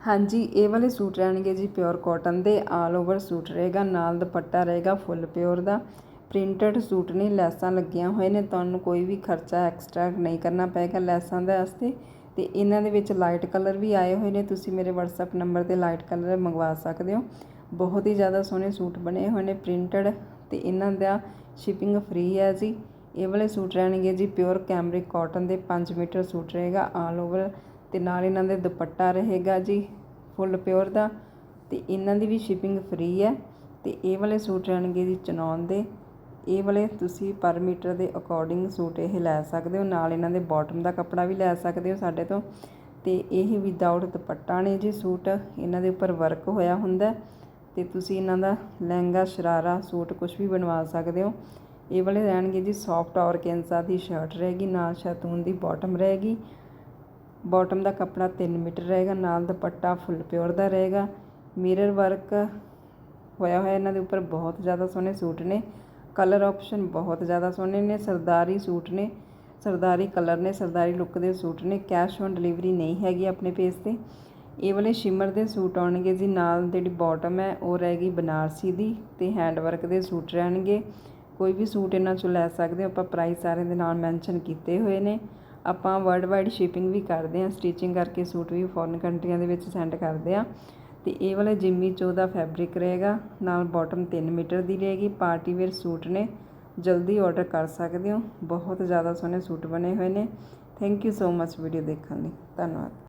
ਹਾਂਜੀ, ਇਹ ਵਾਲੇ ਸੂਟ ਰਹਿਣਗੇ ਜੀ ਪਿਓਰ ਕਾਟਨ ਦੇ ਆਲ ਓਵਰ ਸੂਟ ਰਹੇਗਾ, ਨਾਲ ਦੁਪੱਟਾ ਰਹੇਗਾ ਫੁੱਲ ਪਿਓਰ ਦਾ। ਪ੍ਰਿੰਟਡ ਸੂਟ ਨੇ, ਲੈਸਾਂ ਲੱਗੀਆਂ ਹੋਏ ਨੇ, ਤੁਹਾਨੂੰ ਕੋਈ ਵੀ ਖਰਚਾ ਐਕਸਟਰਾ ਨਹੀਂ ਕਰਨਾ ਪਏਗਾ ਲੈਸਾਂ ਦੇ ਵਾਸਤੇ। ਤੇ ਇਹਨਾਂ ਦੇ ਵਿੱਚ ਲਾਈਟ ਕਲਰ ਵੀ ਆਏ ਹੋਏ ਨੇ, ਤੁਸੀਂ ਮੇਰੇ WhatsApp ਨੰਬਰ ਤੇ ਲਾਈਟ ਕਲਰ ਮੰਗਵਾ ਸਕਦੇ ਹੋ। ਬਹੁਤ ਹੀ ਜ਼ਿਆਦਾ ਸੋਹਣੇ ਸੂਟ ਬਣੇ ਹੋਏ ਨੇ ਪ੍ਰਿੰਟਡ ਤੇ ਇਹਨਾਂ ਦਾ ਸ਼ਿਪਿੰਗ ਫ੍ਰੀ ਹੈ ਜੀ। ਇਹ ਵਾਲੇ ਸੂਟ ਰਹਿਣਗੇ ਜੀ ਪਿਓਰ ਕੈਮਰਿਕ ਕਾਟਨ ਦੇ 5 ਮੀਟਰ ਸੂਟ ਰਹੇਗਾ ਆਲ ਓਵਰ ਤੇ ਨਾਲ ਇਹਨਾਂ ਦੇ ਦੁਪੱਟਾ ਰਹੇਗਾ ਜੀ, ਫੁੱਲ ਪਿਓਰ ਦਾ ਤੇ ਇਹਨਾਂ ਦੀ ਵੀ ਸ਼ਿਪਿੰਗ ਫ੍ਰੀ ਹੈ ਤੇ ਇਹ ਵਾਲੇ ਸੂਟ ਰਹਿਣਗੇ ਜੀ ਚਨੌਨ ਦੇ। ਇਹ ਵਾਲੇ ਤੁਸੀਂ ਪਰ ਮੀਟਰ ਦੇ ਅਕੋਰਡਿੰਗ ਸੂਟ ਇਹ ਲੈ ਸਕਦੇ ਹੋ, ਨਾਲ ਇਹਨਾਂ ਦੇ ਬਾਟਮ ਦਾ ਕੱਪੜਾ ਵੀ ਲੈ ਸਕਦੇ ਹੋ ਸਾਡੇ ਤੋਂ। ਤੇ ਇਹ ਵਿਦਆਊਟ ਦੁਪੱਟਾ ਨੇ ਜੀ ਸੂਟ, ਇਹਨਾਂ ਦੇ ਉੱਪਰ ਵਰਕ ਹੋਇਆ ਹੁੰਦਾ ਤੇ ਤੁਸੀਂ ਇਹਨਾਂ ਦਾ ਲਹਿੰਗਾ, ਸ਼ਰਾਰਾ, ਸੂਟ ਕੁਝ ਵੀ ਬਣਵਾ ਸਕਦੇ ਹੋ। ਇਹ ਵਾਲੇ ਰਹਿਣਗੇ ਜੀ ਸੌਫਟ ਔਰਗੈਂਜ਼ਾ ਦੀ ਸ਼ਰਟ ਰਹੇਗੀ, ਨਾਲ ਸ਼ੈਤੂਨ ਦੀ ਬਾਟਮ ਰਹੇਗੀ। ਬਾਟਮ ਦਾ ਕੱਪੜਾ 3 ਮੀਟਰ ਰਹੇਗਾ, ਨਾਲ ਦੁਪੱਟਾ ਫੁੱਲ ਪਿਓਰ ਦਾ ਰਹੇਗਾ। ਮਿਰਰ ਵਰਕ ਹੋਇਆ ਹੋਇਆ ਇਹਨਾਂ ਦੇ ਉੱਪਰ ਬਹੁਤ ਜ਼ਿਆਦਾ ਸੋਹਣੇ ਸੂਟ ਨੇ। ਕਲਰ ਆਪਸ਼ਨ ਬਹੁਤ ਜ਼ਿਆਦਾ ਸੋਹਣੇ ਨੇ, ਸਰਦਾਰੀ ਸੂਟ ਨੇ, ਸਰਦਾਰੀ ਕਲਰ ਨੇ, ਸਰਦਾਰੀ ਲੁੱਕ ਦੇ ਸੂਟ ਨੇ। ਕੈਸ਼ ਔਨ ਡਿਲੀਵਰੀ ਨਹੀਂ ਹੈਗੀ ਆਪਣੇ ਪੇਜ ਤੇ। ਇਹ ਵਾਲੇ ਸ਼ਿਮਰ ਦੇ ਸੂਟ ਆਉਣਗੇ ਜੀ, ਨਾਲ ਜਿਹੜੀ ਬਾਟਮ ਹੈ, ਉਹ ਰਹੇਗੀ ਬਨਾਰਸੀ ਦੀ ਤੇ ਹੈਂਡ ਵਰਕ ਦੇ ਸੂਟ ਰਹਿਣਗੇ। ਕੋਈ ਵੀ ਸੂਟ ਇਹਨਾਂ ਚੋਂ ਲੈ ਸਕਦੇ ਹੋ, ਆਪਾਂ ਪ੍ਰਾਈਸ ਸਾਰਿਆਂ ਦੇ ਨਾਲ ਮੈਂਸ਼ਨ ਕੀਤੇ ਹੋਏ ਨੇ। ਆਪਾਂ ਵਰਲਡ ਵਾਈਡ ਸ਼ਿਪਿੰਗ ਵੀ ਕਰਦੇ ਹਾਂ ਸਟਿਚਿੰਗ ਕਰਕੇ ਸੂਟ ਵੀ ਫੋਰਨ ਕੰਟਰੀਆਂ ਦੇ ਵਿੱਚ ਸੈਂਡ ਕਰਦੇ ਹਾਂ। ਅਤੇ ਇਹ ਵਾਲੇ ਜਿੰਮੀ ਚੋ ਦਾ ਫੈਬਰਿਕ ਰਹੇਗਾ, ਨਾਲ ਬਾਟਮ 3 ਮੀਟਰ ਦੀ ਰਹੇਗੀ। ਪਾਰਟੀ ਵੇਅਰ ਸੂਟ ਨੇ, ਜਲਦੀ ਆਰਡਰ ਕਰ ਸਕਦੇ ਹੋ। ਬਹੁਤ ਜ਼ਿਆਦਾ ਸੋਹਣੇ ਸੂਟ ਬਣੇ ਹੋਏ ਨੇ। Thank you so much video ਦੇਖਣ ਲਈ। ਧੰਨਵਾਦ।